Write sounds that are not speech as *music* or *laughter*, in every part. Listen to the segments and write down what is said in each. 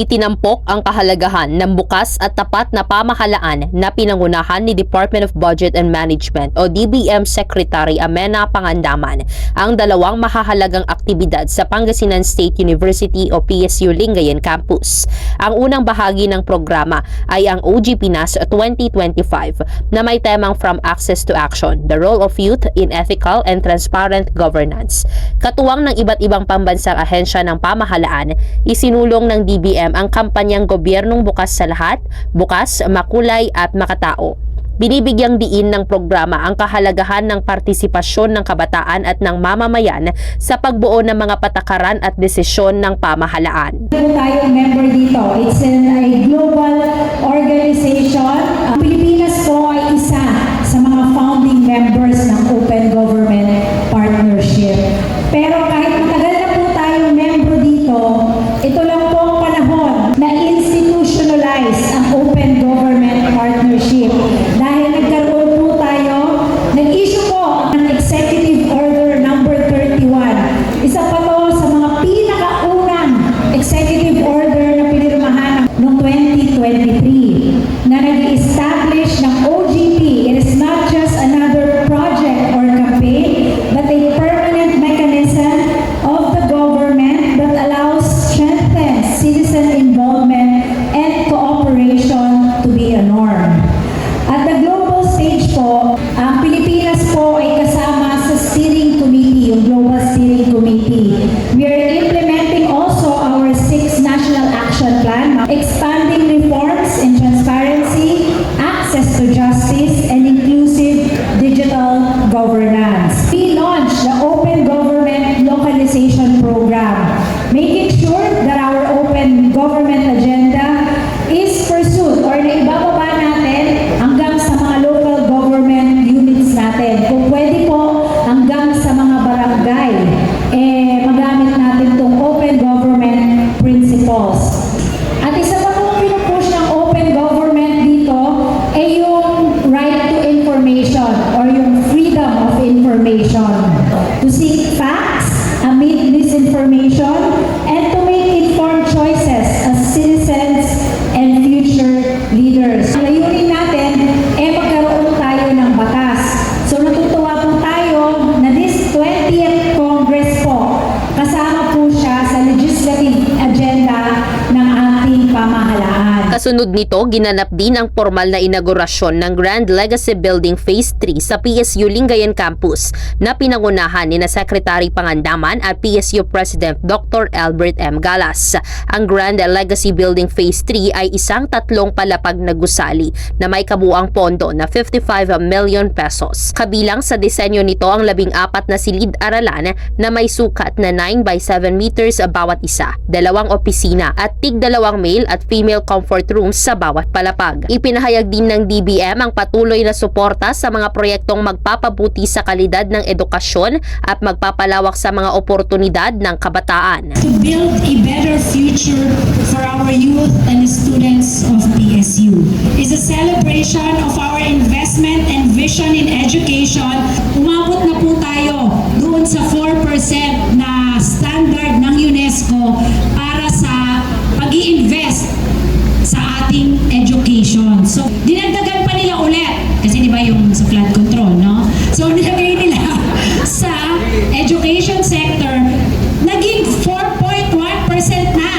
Itinampok ang kahalagahan ng bukas at tapat na pamahalaan na pinangunahan ni Department of Budget and Management o DBM Secretary Amena Pangandaman ang dalawang mahahalagang aktibidad sa Pangasinan State University o PSU Lingayen Campus. Ang unang bahagi ng programa ay ang OG Pinas 2025 na may temang From Access to Action, The Role of Youth in Ethical and Transparent Governance. Katuwang ng iba't ibang pambansang ahensya ng pamahalaan, isinulong ng DBM ang kampanyang gobyernong bukas sa lahat, bukas, makulay at makatao. Binibigyang diin ng programa ang kahalagahan ng partisipasyon ng kabataan at ng mamamayan sa pagbuo ng mga patakaran at desisyon ng pamahalaan. po tayong member dito. It's an, a global organization. Ang Global Kasunod nito, ginanap din ang formal na inaugurasyon ng Grand Legacy Building Phase 3 sa PSU Lingayen Campus na pinangunahan ni na Secretary Pangandaman at PSU President Dr. Albert M. Galas. Ang Grand Legacy Building Phase 3 ay isang tatlong palapag na gusali na may kabuang pondo na 55 million pesos. Kabilang sa disenyo nito ang labing apat na silid-aralan na may sukat na 9 by 7 meters bawat isa, dalawang opisina at tig dalawang male at female comfort rooms sa bawat palapag. Ipinahayag din ng DBM ang patuloy na suporta sa mga proyektong magpapabuti sa kalidad ng edukasyon at magpapalawak sa mga oportunidad ng kabataan. to build a better future for our youth and students of PSU. Is a celebration of our investment and vision in education. Umabot na po tayo doon sa 4% na standard ng UNESCO para sa pag invest sa ating education. So, dinagdagan pa nila ulit. Kasi di ba yung sa flood control, no? So, *laughs* nilagay nila sa education sector, naging 4.1% na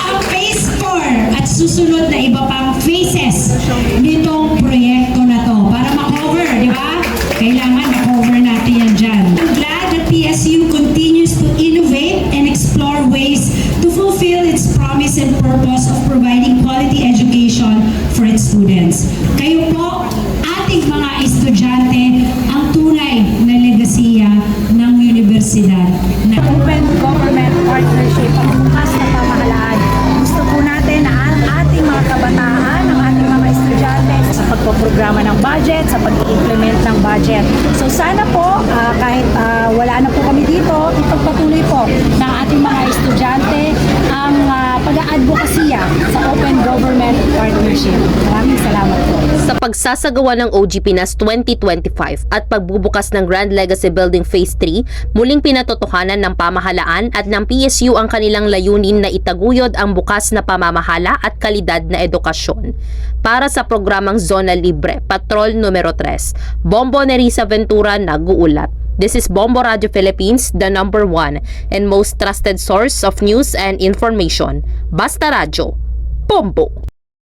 ang phase 4 at susunod na iba pang phases nitong proyekto na to para ma-cover, di ba? Kailangan ma-cover natin yan dyan. I'm glad that PSU students. Kayo po, ating mga estudyante, ang tunay na legasiya ng universidad. Na Open Government Partnership ang bukas na pamahalaan. Gusto po natin na ang ating mga kabataan, ang ating mga estudyante sa pagpoprograma ng budget, sa pag-implement ng budget. So sana po, ah, kahit ah, wala na po kami dito, ipagpatuloy po ng ating mga estudyante ang ah, pag-aadvokasya sa Open Government Partnership. Maraming pagsasagawa ng OGP NAS 2025 at pagbubukas ng Grand Legacy Building Phase 3, muling pinatotohanan ng pamahalaan at ng PSU ang kanilang layunin na itaguyod ang bukas na pamamahala at kalidad na edukasyon. Para sa programang Zona Libre, Patrol numero 3, Bombo Nerissa Ventura nag-uulat. This is Bombo Radio Philippines, the number one and most trusted source of news and information. Basta Radio, Bombo!